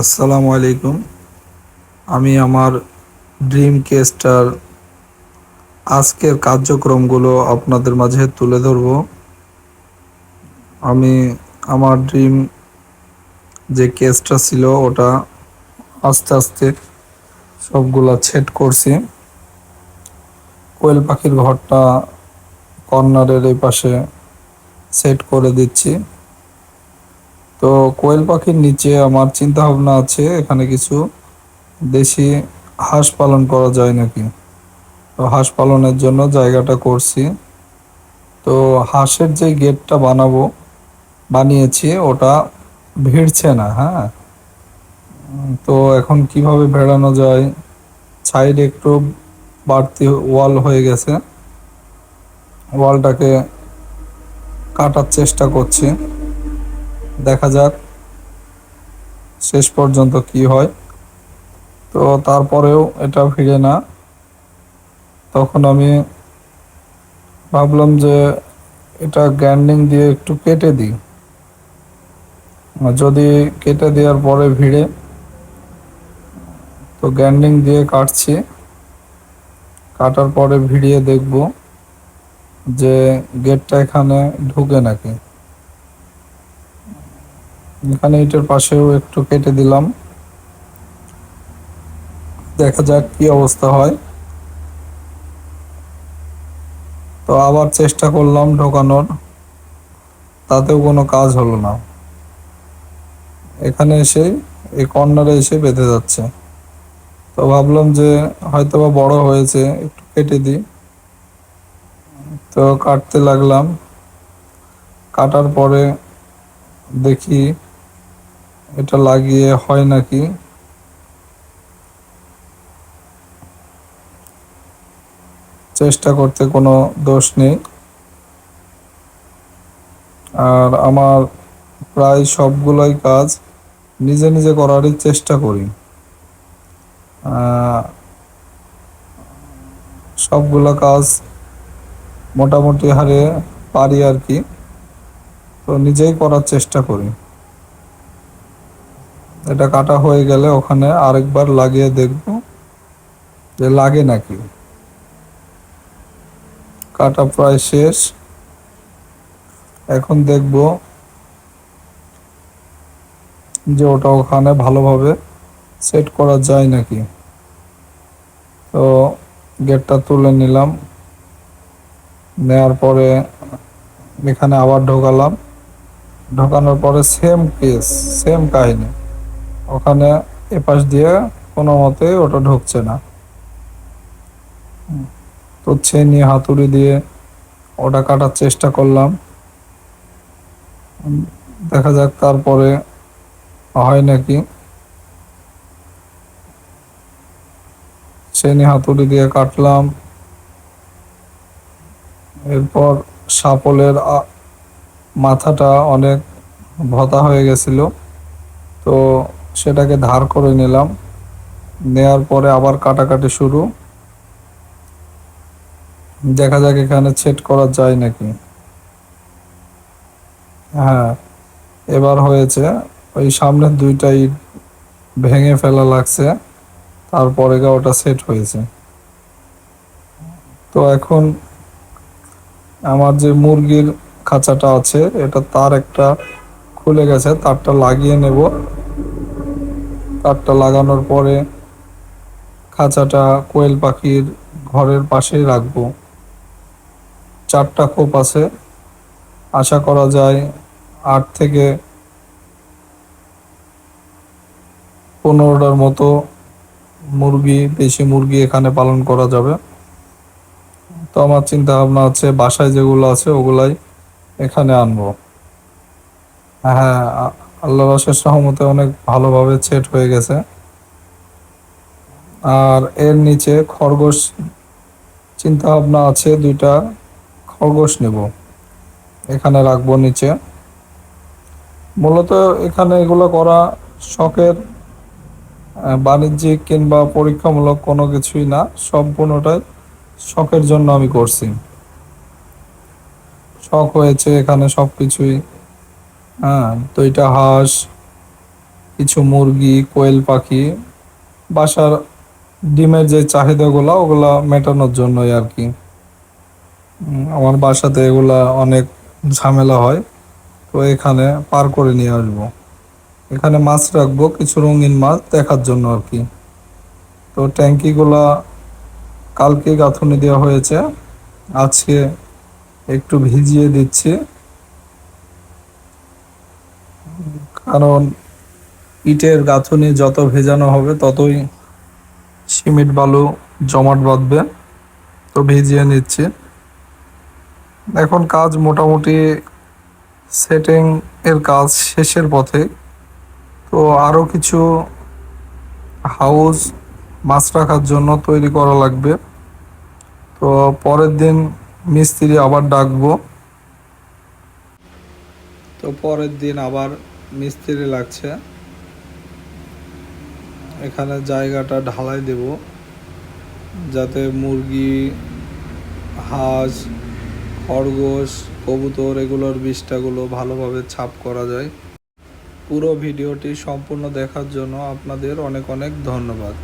আসসালামু আলাইকুম। আমি আমার ড্রিম কেসটার আজকের কার্যক্রমগুলো আপনাদের মাঝে তুলে ধরব। আমি আমার ড্রিম যে কেসটা ছিল, ওটা আস্তে আস্তে সবগুলা সেট করছি। কোয়েল পাখির ঘরটা কর্নারের এই পাশে সেট করে দিচ্ছি। তো কোয়েল পাখির নিচে আমার চিন্তা ভাবনা আছে, এখানে কিছু দেশি হাঁস পালন করা যায় নাকি? তো হাঁস পালনের জন্য জায়গাটা করছি। তো হাঁসের যে গেটটা বানাবো, বানিয়েছি, ওটা ভিড়ছে না হ্যাঁ? তো এখন কীভাবে ভেড়ানো যায়? সাইড একটু বাড়তি ওয়াল হয়ে গেছে। ওয়ালটাকে কাটার চেষ্টা করছি। দেখা যাক শেষ পর্যন্ত কি হয়। তো তারপরেও এটা ফিরে না। তখন আমি ভাবলাম যে এটা গ্যান্ডিং দিয়ে একটু কেটে দিই। যদি কেটে দেওয়ার পরে ভিড়ে, তো গ্যান্ডিং দিয়ে কাটছি। কাটার পরে ভিড়িয়ে দেখব যে গেটটা এখানে ঢুকে নাকি। এখানে এটার পাশেও একটু কেটে দিলাম। দেখা যাক কি অবস্থা হয়। তো আবার চেষ্টা করলাম ঢোকানোর, তাতেও কোনো কাজ হলো না। এখানে এসে, এই কর্নারে এসে বেঁধে যাচ্ছে। তো ভাবলাম যে হয়তো বা বড় হয়েছে, একটু কেটে দিই। তো কাটতে লাগলাম। কাটার পরে দেখি এটা লাগিয়ে হয় নাকি? চেষ্টা করতে কোনো দোষ নেই। আর আমার প্রায় সবগুলোই কাজ নিজে নিজে করারই চেষ্টা করি। সবগুলো কাজ মোটামুটি হারে পারি আর কি। তো নিজেই করার চেষ্টা করি। এটা কাটা হয়ে গেলে ওখানে আরেকবার লাগিয়ে দেখব যে লাগে নাকি। কাটা প্রায় শেষ। এখন দেখব যে ওটা ওখানে ভালোভাবে সেট করা যায় নাকি। তো গেটটা তুলে নিলাম। নেওয়ার পরে এখানে আবার ঢোকালাম। ঢোকানোর পরে সেম কেস সেম কাহিনী। ওখানে এপাশ দিয়ে কোনো মতে ওটা ঢুকছে না। তো ছেনি হাতুড়ি দিয়ে ওটা কাটার চেষ্টা করলাম। দেখা যাক তারপরে হয় নাকি। ছেনি হাতুড়ি দিয়ে কাটলাম। এরপর সাপলের মাথাটা অনেক ভতা হয়ে গেছিল। তো সেটাকে ধার করে নিলাম। নেয়ার পরে আবার কাটাকাটি শুরু। দেখা যাক এখানে সেট করা যায় নাকি। হ্যাঁ এবার হয়েছে, ওই সামনের দুইটাই ভেঙে ফেলা লাগছে, তারপরে গা ওটা সেট হয়েছে। তো এখন আমার যে মুরগির খাঁচাটা আছে, এটা তার একটা খুলে গেছে, তারটা লাগিয়ে নেব। তারটা লাগানোর পরে খাঁচাটা কোয়েল পাখির ঘরের পাশেই রাখব। চারটা খোপ আছে। আশা করা যায় আট থেকে পনেরোটার মতো মুরগি, দেশি মুরগি এখানে পালন করা যাবে। তো আমার চিন্তা ভাবনা আছে, বাসায় যেগুলো আছে ওগুলাই এখানে আনব। হ্যাঁ আল্লাহ রসের সহমতে অনেক ভালোভাবে সেট হয়ে গেছে। আর এর নিচে খরগোশ চিন্তা ভাবনা আছে, দুইটা খরগোশ নেব। এখানে রাখব নিচে। মূলত এখানে এগুলো করা শখের বাণিজ্যিক কিংবা পরীক্ষামূলক কোনো কিছুই না, সম্পূর্ণটাই শখের জন্য আমি করছি। শখ হয়েছে এখানে সব কিছুই হ্যাঁ দুইটা হাঁস, কিছু মুরগি, কোয়েল পাখি, বাসার ডিমের যে চাহিদাগুলো, ওগুলা মেটানোর জন্যই আর কি। আমার বাসাতে এগুলা অনেক ঝামেলা হয়, তো এখানে পার করে নিয়ে আসব। এখানে মাছ রাখব, কিছু রঙিন মাছ দেখার জন্য আর কি। তো ট্যাঙ্কিগুলা কালকে গাঁথুনি দেওয়া হয়েছে, আজকে একটু ভিজিয়ে দিচ্ছি। কারণ ইটের গাঁথুনি যত ভেজানো হবে ততই সিমেন্ট বালু, জমাট বাঁধবে। তো ভিজিয়ে নিচ্ছি। এখন কাজ মোটামুটি সেটিং এর কাজ শেষের পথে। তো আরও কিছু হাউস মাছ রাখার জন্য তৈরি করা লাগবে। তো পরের দিন মিস্ত্রি আবার ডাকবো। তো পরের দিন আবার মিস্ত্রি লাগছে। এখানে জায়গাটা ঢালাই দেব, যাতে মুরগি, হাঁস, খরগোশ, কবুতর এগুলোর বিষ্ঠাগুলো ভালোভাবে ছাপ করা যায়। পুরো ভিডিওটি সম্পূর্ণ দেখার জন্য আপনাদের অনেক অনেক ধন্যবাদ।